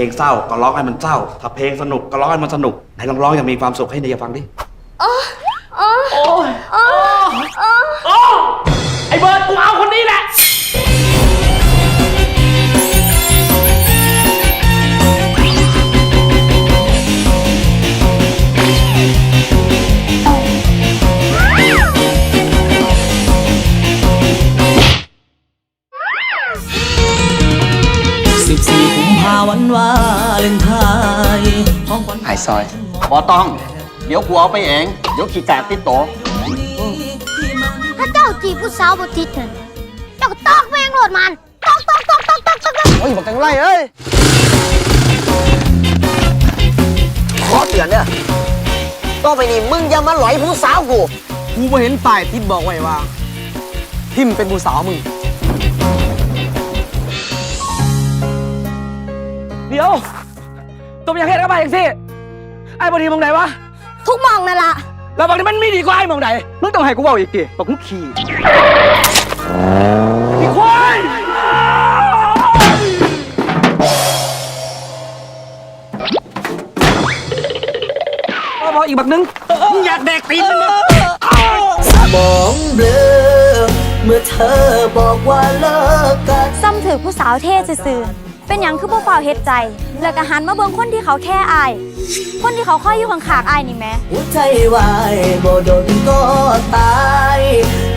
ลงเศร้าก็ร้องให้มันเศร้า ถ้าเพลงสนุกก็ร้องให้มันสนุกไหนลองร้องอย่างมีความสุขให้เนียฟังดิโอ้ไอเบิร์ดกูเอาคนนี้แวันวาเลนไทน์ของขวัญไอ้ซอยบอต้อง เดี๋ยวกูเอาไปเอง เดี๋ยวขี่กากติดโตะถ้าเจ้าจีบผู้สาวบติดนั่นเจ้าก็ตอกแมงโหลดมันตอกตอกตอกตอกตอกตอกตอกโอ้ยบอกจังไรเอ้ยขอเตือนเนี่ยต่อไปนี้มึงอย่ามาหลอยผู้สาวกูกูบ่เห็นป้ายทิศบอกไว้ว่าทิมเป็นผู้สาวมึง ดี๋ยวตัวยังเฮ็ดกับไปอย่างสิไอ้บดีมองไหนวะทุกมองนั่นละแล้วบางทีมันมีดีกว่าไอ้มองไหนมึงต้องให้กูบอกอีกดิบอกกูขี่อีควายเอาบอกอีกบักนึงมึงอยากแดกตีนมันมั้ยสมองเบลอเมื่อเธอบอกว่าเลิกกันซ้ำถือผู้สาวเท่ซื่อๆ เป็นหยังคือพวกเฝ้าเฮ็ดใจ แล้วก็หันมาเบิ่งคนที่เขาแค่อาย คนที่เขาคอยอยู่ข้างๆอายนี่แหมหัวใจวายบ่โดนก็ตาย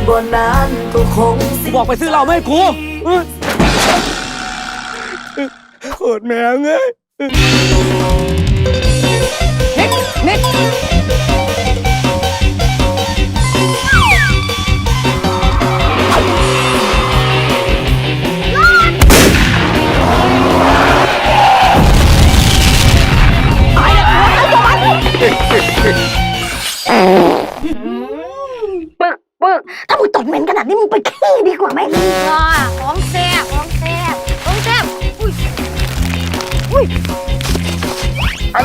บ่นานก็คงสิ บอกไปซื้อเหล้าไม่ให้กูโคตรแมวเงย ถ้ามึงตดเหม็นขนาดนี้มึงไปขี้ดีกว่าไหมว้าของแซ่บของแซ่บของแซ่บอุ้ยอุ้ยว้า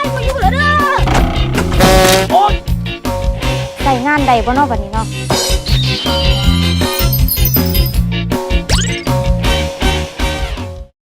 ยมาอยู่แล้วเด้อโอ๊ยใส่งานใดบ่เนอกวันนี้เนาะ